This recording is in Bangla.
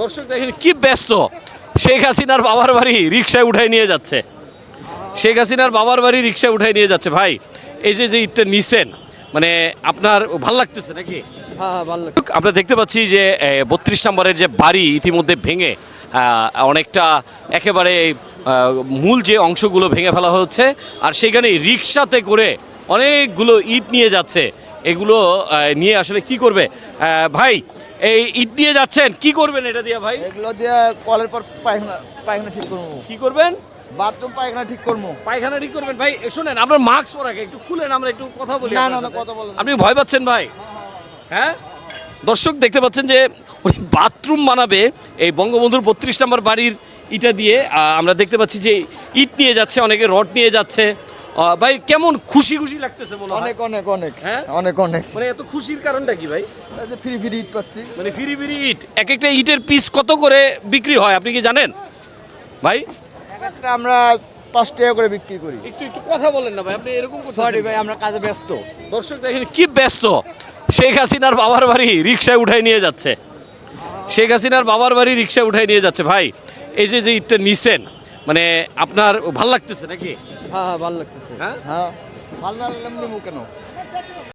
দর্শক দেখেন কি ব্যস্ত। শেখ হাসিনার বাবার বাড়ি রিক্সায় উঠাই নিয়ে যাচ্ছে। শেখ হাসিনার বাবার বাড়ি রিক্সায় উঠাই নিয়ে যাচ্ছে। ভাই এই যে যে ইটটা নিছেন মানে আপনার ভালো লাগতেছে নাকি? হ্যাঁ হ্যাঁ আমরা দেখতে পাচ্ছি যে বত্রিশ নম্বরের যে বাড়ি ইতিমধ্যে ভেঙে অনেকটা একেবারে মূল যে অংশগুলো ভেঙে ফেলা হচ্ছে আর সেখানে রিক্সাতে করে অনেকগুলো ইট নিয়ে যাচ্ছে। এগুলো নিয়ে আসলে কি করবে? ভাই এই ইট নিয়ে যাচ্ছেন কি করবেন এটা দিয়ে ভাই? এগুলো দিয়ে কলের পর পায়খানা পায়খানা ঠিক করব। কি করবেন? বাথরুম পায়খানা ঠিক করব। পায়খানা ঠিক করবেন। ভাই শোনেন আপনার মাস্ক পরাকে একটু খুলেন আমরা একটু কথা বলি না, না, না, কথা বলেন আপনি ভয় পাচ্ছেন ভাই? হ্যাঁ? দর্শক দেখতে পাচ্ছেন যে উনি বাথরুম বানাবে এই বঙ্গবন্ধুর বত্রিশ নম্বর বাড়ির ইটা দিয়ে আমরা দেখতে পাচ্ছি যে ইট নিয়ে যাচ্ছে অনেকে রড নিয়ে যাচ্ছে। ভাই কেমন খুশি খুশি লাগতেছে মনে হয়? অনেক অনেক অনেক। হ্যাঁ? অনেক অনেক। মানে এত খুশির কারণটা কি ভাই? যে ফ্রি ফ্রি ইট পাচ্ছি। মানে ফিরি ফিরি ইট এক একটা ইটের পিস কত করে বিক্রি হয় আপনি কি জানেন? ভাই? এক একটা আমরা পাঁচ টাকা করে বিক্রি করি। একটু একটু কথা বলেন না ভাই আপনি এরকম সরি ভাই আমরা কাজে ব্যস্ত। দর্শক দেখেন কি ব্যস্ত? শেখ হাসিনার বাবার বাড়ি রিক্সায় উঠাই নিয়ে যাচ্ছে। শেখ হাসিনার বাবার বাড়ি রিক্সায় উঠাই নিয়ে যাচ্ছে। ভাই এই যে যে ইটটা নিছেন মানে আপনার ভালো লাগতেছে নাকি? হ্যাঁ হ্যাঁ ভালো লাগতেছে। হ্যাঁ? হ্যাঁ ভালো না লাগলে কেন?